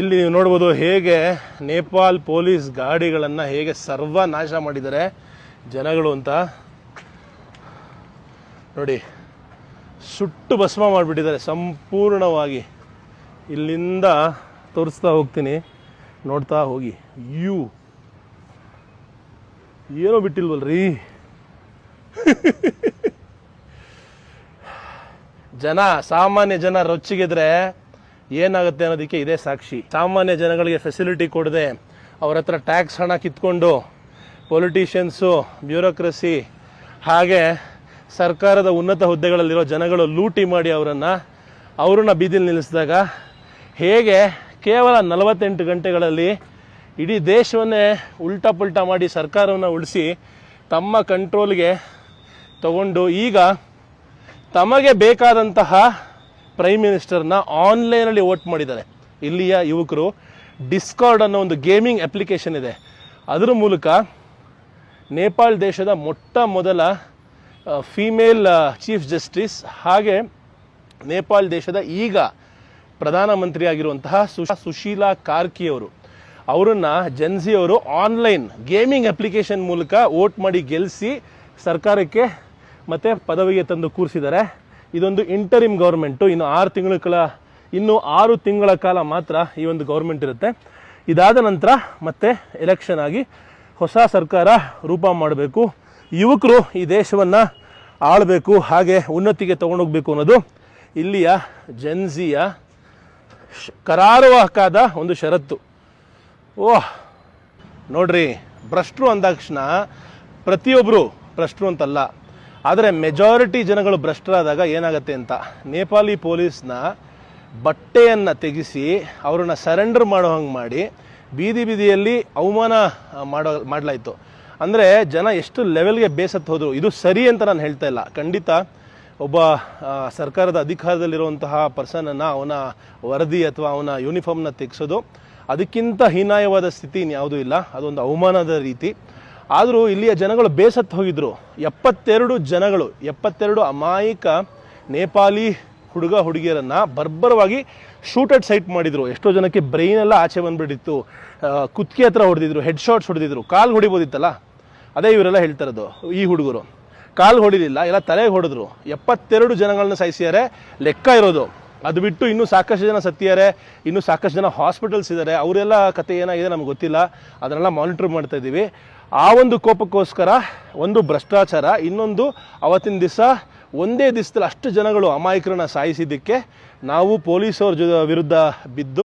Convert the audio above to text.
ಇಲ್ಲಿ ನೀವು ನೋಡ್ಬೋದು ಹೇಗೆ ನೇಪಾಲ್ ಪೊಲೀಸ್ ಗಾಡಿಗಳನ್ನು ಹೇಗೆ ಸರ್ವನಾಶ ಮಾಡಿದ್ದಾರೆ ಜನಗಳು ಅಂತ. ನೋಡಿ, ಸುಟ್ಟು ಭಸ್ಮ ಮಾಡಿಬಿಟ್ಟಿದ್ದಾರೆ ಸಂಪೂರ್ಣವಾಗಿ. ಇಲ್ಲಿಂದ ತೋರಿಸ್ತಾ ಹೋಗ್ತೀನಿ. ನೋಡ್ತಾ ಹೋಗಿ. ಯು. ಏನೋ ಬಿಟ್ಟಿಲ್ವಲ್ರಿ? ಜನ, ಸಾಮಾನ್ಯ ಜನ ರೊಚ್ಚಿಗೆದ್ರೆ ಏನಾಗುತ್ತೆ ಅನ್ನೋದಕ್ಕೆ ಇದೇ ಸಾಕ್ಷಿ. ಸಾಮಾನ್ಯ ಜನಗಳಿಗೆ ಫೆಸಿಲಿಟಿ ಕೊಡದೆ ಅವರ ಹತ್ರ ಟ್ಯಾಕ್ಸ್ ಹಣ ಕಿತ್ಕೊಂಡು ಪೊಲಿಟಿಷಿಯನ್ಸು ಬ್ಯೂರೋಕ್ರಸಿ ಹಾಗೆ ಸರ್ಕಾರದ ಉನ್ನತ ಹುದ್ದೆಗಳಲ್ಲಿರೋ ಜನಗಳು ಲೂಟಿ ಮಾಡಿ ಅವರನ್ನು, ಅವ್ರನ್ನ ಬೀದಿಲಿ ನಿಲ್ಲಿಸಿದಾಗ ಹೇಗೆ ಕೇವಲ ನಲವತ್ತೆಂಟು ಗಂಟೆಗಳಲ್ಲಿ ಇಡೀ ದೇಶವನ್ನೇ ಉಲ್ಟಾ ಪುಲ್ಟಾ ಮಾಡಿ ಸರ್ಕಾರವನ್ನು ಉಳಿಸಿ ತಮ್ಮ ಕಂಟ್ರೋಲ್ಗೆ ತಗೊಂಡು ಈಗ ತಮಗೆ ಬೇಕಾದಂತಹ ಪ್ರೈಮ್ ಮಿನಿಸ್ಟರ್ನ ಆನ್ಲೈನಲ್ಲಿ ವೋಟ್ ಮಾಡಿದ್ದಾರೆ. ಇಲ್ಲಿಯ ಯುವಕರು ಡಿಸ್ಕಾರ್ಡ್ ಅನ್ನೋ ಒಂದು ಗೇಮಿಂಗ್ ಅಪ್ಲಿಕೇಶನ್ ಇದೆ. ಅದರ ಮೂಲಕ ನೇಪಾಳ ದೇಶದ ಮೊಟ್ಟ ಮೊದಲ ಫೀಮೇಲ್ ಚೀಫ್ ಜಸ್ಟಿಸ್ ಹಾಗೆ ನೇಪಾಳ ದೇಶದ ಈಗ ಪ್ರಧಾನಮಂತ್ರಿ ಆಗಿರುವಂತಹ ಸುಶಾ, ಸುಶೀಲಾ ಕಾರ್ಕಿ ಅವರು. ಅವರನ್ನ ಜೆನ್ಸಿ ಅವರು ಆನ್ಲೈನ್ ಗೇಮಿಂಗ್ ಅಪ್ಲಿಕೇಶನ್ ಮೂಲಕ ವೋಟ್ ಮಾಡಿ ಗೆಲ್ಲಿಸಿ ಸರ್ಕಾರಕ್ಕೆ ಮತ್ತೆ ಪದವಿಗೆ ತಂದು ಕೂರಿಸಿದ್ದಾರೆ. ಇದೊಂದು ಇಂಟರಿಮ್ ಗೌರ್ಮೆಂಟು ಇನ್ನು ಆರು ತಿಂಗಳ ಕಾಲ, ಇನ್ನು ಆರು ತಿಂಗಳ ಕಾಲ ಮಾತ್ರ ಈ ಒಂದು ಗೌರ್ಮೆಂಟ್ ಇರುತ್ತೆ. ಇದಾದ ನಂತರ ಮತ್ತೆ ಎಲೆಕ್ಷನ್ ಆಗಿ ಹೊಸ ಸರ್ಕಾರ ರೂಪ ಮಾಡಬೇಕು. ಯುವಕರು ಈ ದೇಶವನ್ನು ಆಳಬೇಕು, ಹಾಗೆ ಉನ್ನತಿಗೆ ತಗೊಂಡೋಗ್ಬೇಕು ಅನ್ನೋದು ಇಲ್ಲಿಯ ಜನ್ಸಿಯ ಕರಾರುವಾಕಾದ ಒಂದು ಷರತ್ತು. ಓಹ್! ನೋಡ್ರಿ, ಭ್ರಷ್ಟರು ಅಂದಾಕ್ಷಣ ಪ್ರತಿಯೊಬ್ಬರು ಭ್ರಷ್ಟರು ಅಂತಲ್ಲ. ಆದರೆ ಮೆಜಾರಿಟಿ ಜನಗಳು ಭ್ರಷ್ಟರಾದಾಗ ಏನಾಗುತ್ತೆ ಅಂತ, ನೇಪಾಳಿ ಪೊಲೀಸ್ನ ಬಟ್ಟೆಯನ್ನು ತೆಗೆಸಿ ಅವ್ರನ್ನ ಸರೆಂಡರ್ ಮಾಡೋ ಹಂಗೆ ಮಾಡಿ ಬೀದಿ ಬೀದಿಯಲ್ಲಿ ಅವಮಾನ ಮಾಡೋ, ಮಾಡಲಾಯಿತು. ಅಂದರೆ ಜನ ಎಷ್ಟು ಲೆವೆಲ್ಗೆ ಬೇಸತ್ತು ಹೋದರು. ಇದು ಸರಿ ಅಂತ ನಾನು ಹೇಳ್ತಾ ಇಲ್ಲ. ಖಂಡಿತ ಒಬ್ಬ ಸರ್ಕಾರದ ಅಧಿಕಾರದಲ್ಲಿರುವಂತಹ ಪರ್ಸನನ್ನು ಅವನ ವರದಿ ಅಥವಾ ಅವನ ಯೂನಿಫಾರ್ಮ್ನ ತೆಗೆಸೋದು, ಅದಕ್ಕಿಂತ ಹೀನಾಯವಾದ ಸ್ಥಿತಿ ಇನ್ಯಾವುದೂ ಇಲ್ಲ. ಅದೊಂದು ಅವಮಾನದ ರೀತಿ. ಆದರೂ ಇಲ್ಲಿಯ ಜನಗಳು ಬೇಸತ್ತು ಹೋಗಿದ್ರು. ಎಪ್ಪತ್ತೆರಡು ಜನಗಳು, ಎಪ್ಪತ್ತೆರಡು ಅಮಾಯಕ ನೇಪಾಳಿ ಹುಡುಗ ಹುಡುಗಿಯರನ್ನ ಬರ್ಬರವಾಗಿ ಶೂಟೆಡ್ ಸೈಟ್ ಮಾಡಿದ್ರು. ಎಷ್ಟೋ ಜನಕ್ಕೆ ಬ್ರೈನ್ ಎಲ್ಲ ಆಚೆ ಬಂದುಬಿಟ್ಟಿತ್ತು. ಕುತ್ತಿಗೆ ಹತ್ರ ಹೊಡೆದಿದ್ರು ಹೆಡ್ ಶಾಟ್ಸ್ ಹೊಡೆದಿದ್ರು. ಕಾಲು ಹೊಡಿಬೋದಿತ್ತಲ್ಲ? ಅದೇ ಇವರೆಲ್ಲ ಹೇಳ್ತಾ ಇರೋದು, ಈ ಹುಡುಗರು. ಕಾಲು ಹೊಡಿಲಿಲ್ಲ, ಎಲ್ಲ ತಲೆಗೆ ಹೊಡೆದ್ರು. ಎಪ್ಪತ್ತೆರಡು ಜನಗಳನ್ನ ಸಾಯಿಸಿದ್ದಾರೆ. ಲೆಕ್ಕ ಇರೋದು. ಅದು ಬಿಟ್ಟು ಇನ್ನೂ ಸಾಕಷ್ಟು ಜನ ಸತ್ತಿದ್ದಾರೆ, ಇನ್ನೂ ಸಾಕಷ್ಟು ಜನ ಹಾಸ್ಪಿಟಲ್ಸ್ ಇದ್ದಾರೆ. ಅವರೆಲ್ಲ ಕತೆ ಏನಾಗಿದೆ ನಮ್ಗೆ ಗೊತ್ತಿಲ್ಲ. ಅದನ್ನೆಲ್ಲ ಮಾನಿಟರ್ ಮಾಡ್ತಾ ಇದ್ದೀವಿ. ಆ ಒಂದು ಕೋಪಕ್ಕೋಸ್ಕರ, ಒಂದು ಭ್ರಷ್ಟಾಚಾರ, ಇನ್ನೊಂದು ಅವತ್ತಿನ ದಿವಸ ಒಂದೇ ದಿವಸದಲ್ಲಿ ಅಷ್ಟು ಜನಗಳು ಅಮಾಯಕರನ್ನ ಸಾಯಿಸಿದ್ದಕ್ಕೆ ನಾವು ಪೊಲೀಸವ್ರ ಜೊ, ವಿರುದ್ಧ ಬಿದ್ದು